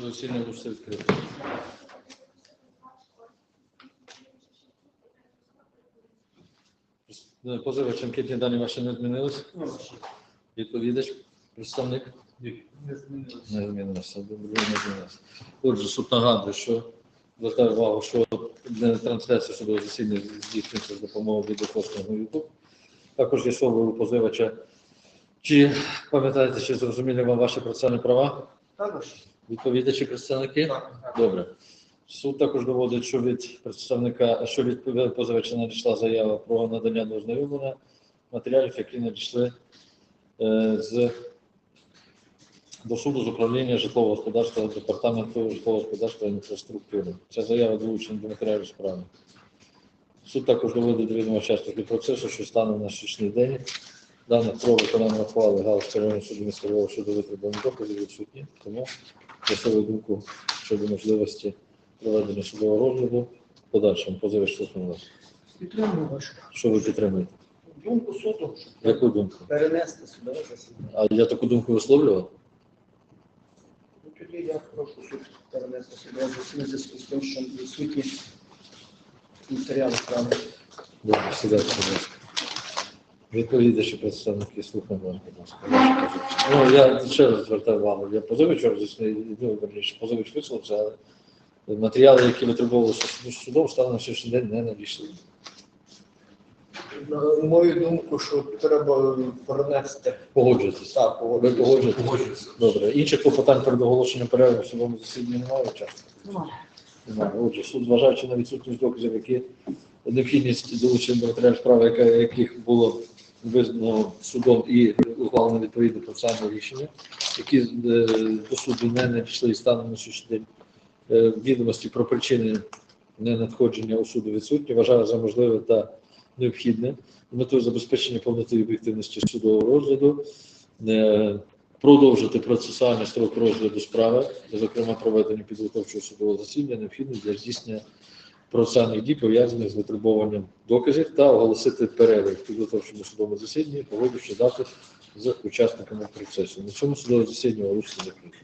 Засідання оголошується відкритим. Е, Позивач анкетні дані ваші не змінились? Відповідач, представник? Не змінилося. Не змінилося. Добре, не змінилося. Отже, суд нагадує, що звертаю увагу, що для трансляції судового засідання здійснюється з допомогою відеохостингу YouTube. Також є слово у позивача. Чи пам'ятаєте, чи зрозуміли вам ваші процесуальні права? Також. Відповідачі представники? Добре. Суд також доводить, що від представника, що від позивача надійшла заява про надання ознайомлення матеріалів, які надійшли е, з до суду з управління житлового господарства департаменту житлового господарства і інфраструктури. Ця заява долучена до матеріалів справи. Суд також доводить до відома учасників процесу, що станом на шічний день даних про виконання ухвали Галузького районного суду міста щодо витребуваних доказів відсутні. Тому свою думку щодо можливості проведення судового розгляду в подальшому слухає вас. Підтримую вашу Що ви підтримуєте? думку суду, щоб Яку думку? перенести судове засідання. А я таку думку висловлював? Ну, Тоді я прошу суд перенести судове засідання в зв'язку з тим, що відсутні матеріали справи. Добре, сідайте, будь ласка. Відповідачі представники слухаємо вас, будь ласка. Ну, я ще раз звертаю увагу. Я роз'яснив, ну, верніше, позивач висловився, але матеріали, які витребовувалися судом, станом на сьогоднішній день не надійшли. На мою думку, що треба перенести. Погоджуєтесь? Так, Ви погоджуєтесь? Добре. Інших клопотань перед оголошенням перерви в судовому засіданні немає часу? Немає. Отже, суд, зважаючи на відсутність доказів, які необхідність долучення до матеріалів справи, яких було визнано судом і ухвалено відповідне процесуальне рішення, які е, до суду не надійшли станом на сьогоднішній день е, відомості про причини ненадходження у суду відсутні, вважаю за можливе та необхідне метою забезпечення повноти і об'єктивності судового розгляду. е, Продовжити процесуальний строк розгляду справи, зокрема проведення підготовчого судового засідання, необхідно для здійснення процесуальних дій, пов'язаних з витребуванням доказів, та оголосити перерив підготовчому судовому засіданні, погодивши дати з учасниками процесу. На цьому судове засідання оголошується закрите.